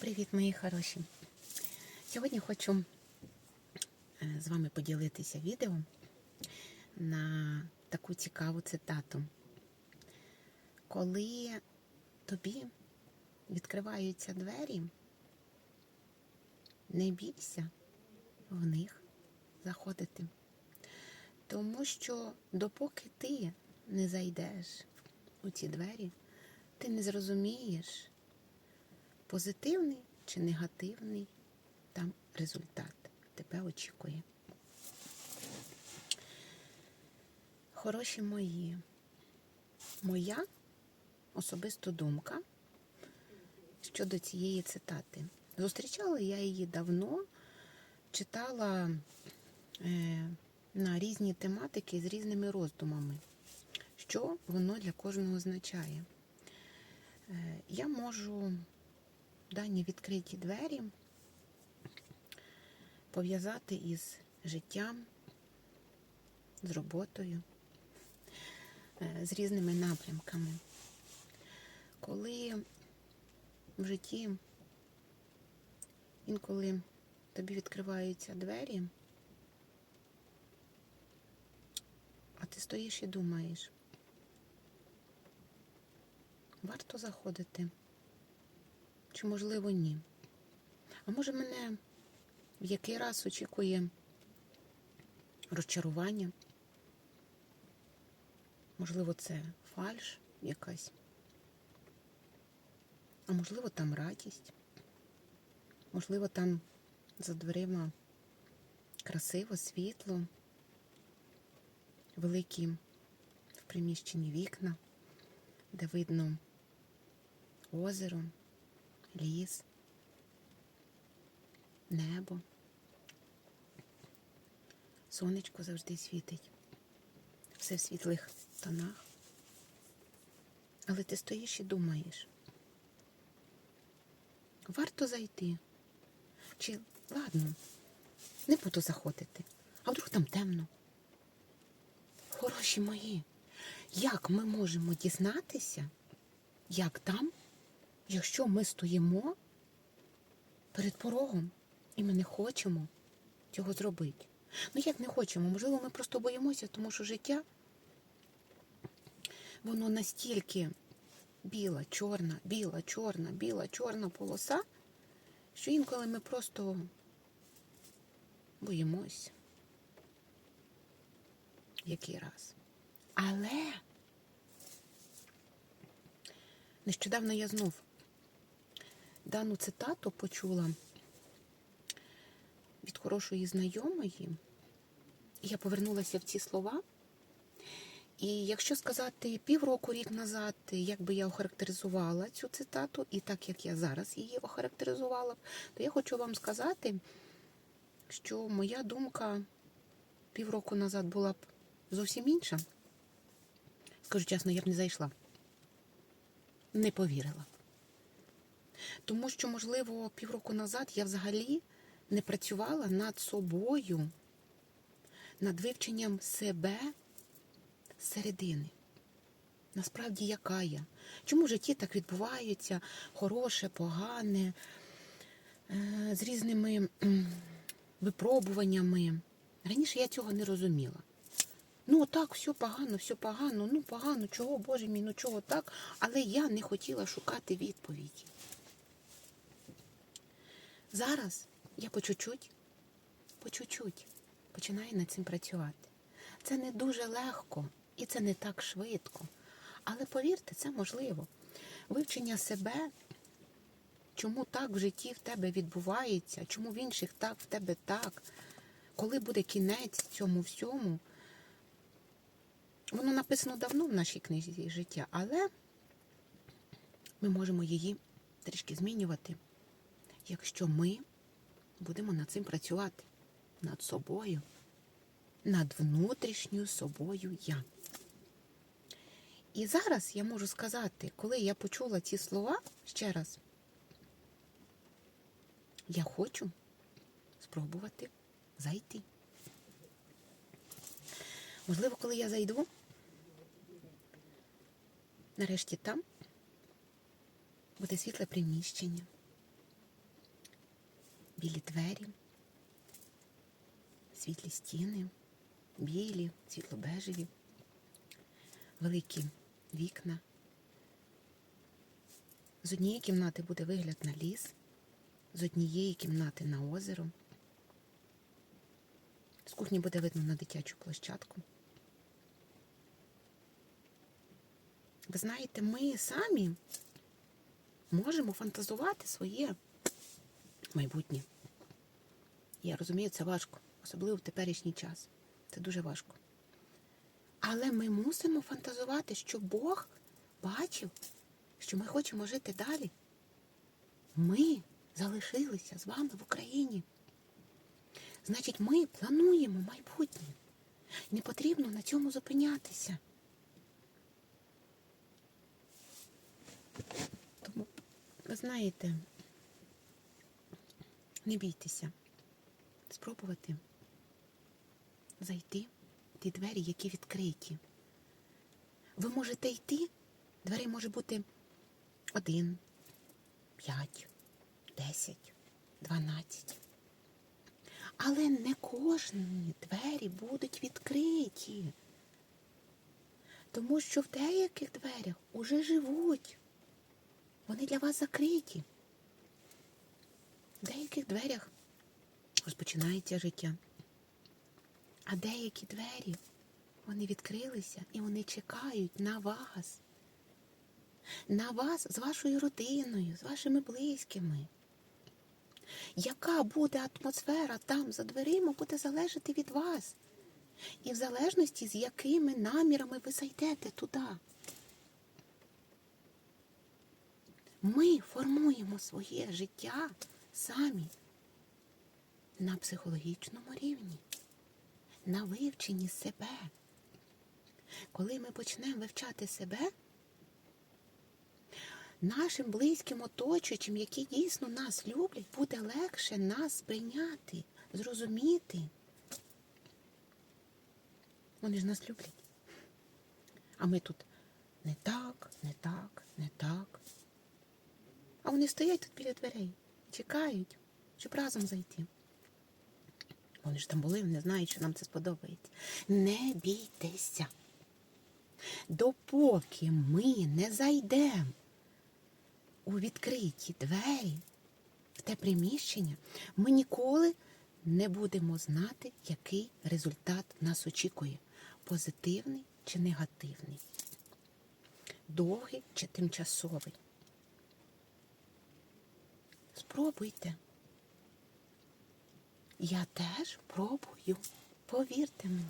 Привіт, мої хороші! Сьогодні хочу е, з вами поділитися відео на таку цікаву цитату. Коли тобі відкриваються двері, не бійся в них заходити. Тому що допоки ти не зайдеш у ці двері, ти не зрозумієш, позитивний чи негативний там результат тебе очікує. Хороші мої, моя особиста думка щодо цієї цитати. Зустрічала я її давно, читала е, на різні тематики з різними роздумами, що воно для кожного означає. Е, я можу дані відкриті двері пов'язати із життям, з роботою, е, з різними напрямками. Коли в житті інколи тобі відкриваються двері, а ти стоїш і думаєш, варто заходити? Чи можливо ні? А може мене в який раз очікує розчарування? Можливо, це фальш якась, а можливо, там радість, можливо, там за дверима красиво, світло, великі в приміщенні вікна, де видно озеро ліс, небо. Сонечко завжди світить. Все в світлих тонах. Але ти стоїш і думаєш, варто зайти? Чи ладно, не буду заходити, а вдруг там темно? Хороші мої, як ми можемо дізнатися, як там якщо ми стоїмо перед порогом і ми не хочемо цього зробити. Ну як не хочемо? Можливо, ми просто боїмося, тому що життя воно настільки біла, чорна, біла, чорна, біла, чорна полоса, що інколи ми просто боїмося. Який раз. Але нещодавно я знов дану цитату почула від хорошої знайомої, я повернулася в ці слова. І якщо сказати півроку, рік назад, як би я охарактеризувала цю цитату, і так як я зараз її охарактеризувала, то я хочу вам сказати, що моя думка півроку назад була б зовсім інша. Скажу чесно, я б не зайшла, не повірила. Тому що, можливо, півроку назад я взагалі не працювала над собою, над вивченням себе середини. Насправді, яка я? Чому в житті так відбувається хороше, погане, е, з різними випробуваннями? Раніше я цього не розуміла. Ну, так, все погано, все погано, ну погано, чого, Боже мій, ну чого так? Але я не хотіла шукати відповіді. Зараз я по чуть-чуть, по чуть-чуть починаю над цим працювати. Це не дуже легко і це не так швидко. Але повірте, це можливо. Вивчення себе, чому так в житті в тебе відбувається, чому в інших так, в тебе так, коли буде кінець цьому всьому. Воно написано давно в нашій книзі життя, але ми можемо її трішки змінювати якщо ми будемо над цим працювати, над собою, над внутрішньою собою я. І зараз я можу сказати, коли я почула ці слова ще раз, я хочу спробувати зайти. Можливо, коли я зайду, нарешті там буде світле приміщення білі двері, світлі стіни, білі, світло-бежеві, великі вікна. З однієї кімнати буде вигляд на ліс, з однієї кімнати на озеро. З кухні буде видно на дитячу площадку. Ви знаєте, ми самі можемо фантазувати своє майбутнє. Я розумію, це важко, особливо в теперішній час. Це дуже важко. Але ми мусимо фантазувати, що Бог бачив, що ми хочемо жити далі. Ми залишилися з вами в Україні. Значить, ми плануємо майбутнє. Не потрібно на цьому зупинятися. Тому, ви знаєте, не бійтеся спробувати зайти в ті двері, які відкриті. Ви можете йти, дверей може бути один, п'ять, десять, дванадцять. Але не кожні двері будуть відкриті. Тому що в деяких дверях уже живуть. Вони для вас закриті. Деяких дверях розпочинається життя. А деякі двері, вони відкрилися і вони чекають на вас. На вас з вашою родиною, з вашими близькими. Яка буде атмосфера там за дверима, буде залежати від вас. І в залежності, з якими намірами ви зайдете туди. Ми формуємо своє життя самі на психологічному рівні, на вивченні себе. Коли ми почнемо вивчати себе, нашим близьким оточуючим, які дійсно нас люблять, буде легше нас прийняти, зрозуміти. Вони ж нас люблять. А ми тут не так, не так, не так. А вони стоять тут біля дверей, чекають, щоб разом зайти. Вони ж там були, вони знають, що нам це сподобається. Не бійтеся. Допоки ми не зайдемо у відкриті двері в те приміщення, ми ніколи не будемо знати, який результат нас очікує позитивний чи негативний, довгий чи тимчасовий. Спробуйте. Я теж пробую, повірте мені.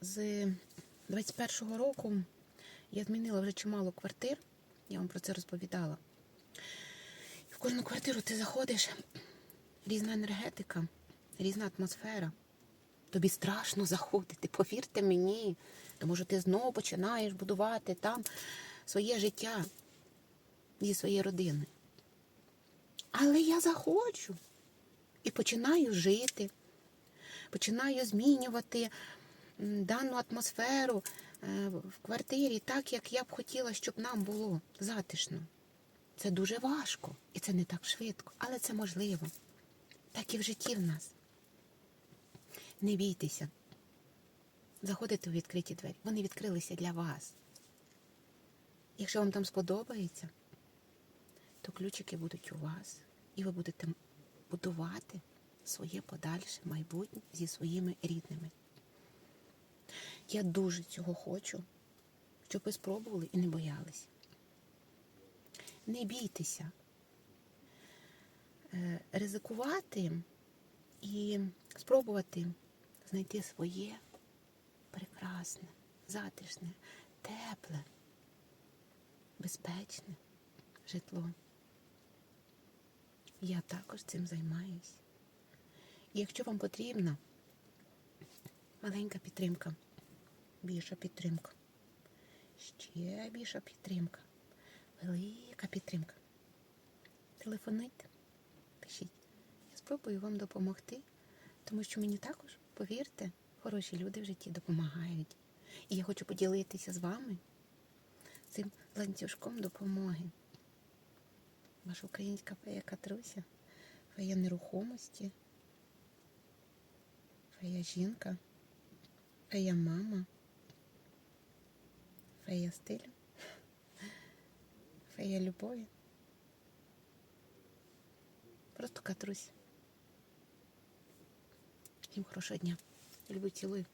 З 21-го року я змінила вже чимало квартир, я вам про це розповідала. В кожну квартиру ти заходиш, різна енергетика, різна атмосфера. Тобі страшно заходити, повірте мені, тому що ти знову починаєш будувати там своє життя зі своєю родиною. Але я заходжу і починаю жити, починаю змінювати дану атмосферу е, в квартирі так, як я б хотіла, щоб нам було затишно. Це дуже важко і це не так швидко, але це можливо. Так і в житті в нас. Не бійтеся. Заходите у відкриті двері. Вони відкрилися для вас. Якщо вам там сподобається, то ключики будуть у вас, і ви будете будувати своє подальше майбутнє зі своїми рідними. Я дуже цього хочу, щоб ви спробували і не боялися. Не бійтеся Е, ризикувати і спробувати знайти своє прекрасне, затишне, тепле, безпечне житло. Я також цим займаюсь. І якщо вам потрібна маленька підтримка, більша підтримка, ще більша підтримка, велика підтримка, телефонуйте, пишіть. Я спробую вам допомогти, тому що мені також, повірте, хороші люди в житті допомагають. І я хочу поділитися з вами цим ланцюжком допомоги. Ваша українська фея Катруся, фея нерухомості, фея жінка, фея мама, фея стилю, фея любові. Просто Катруся. Всім хорошого дня. Люблю, цілую.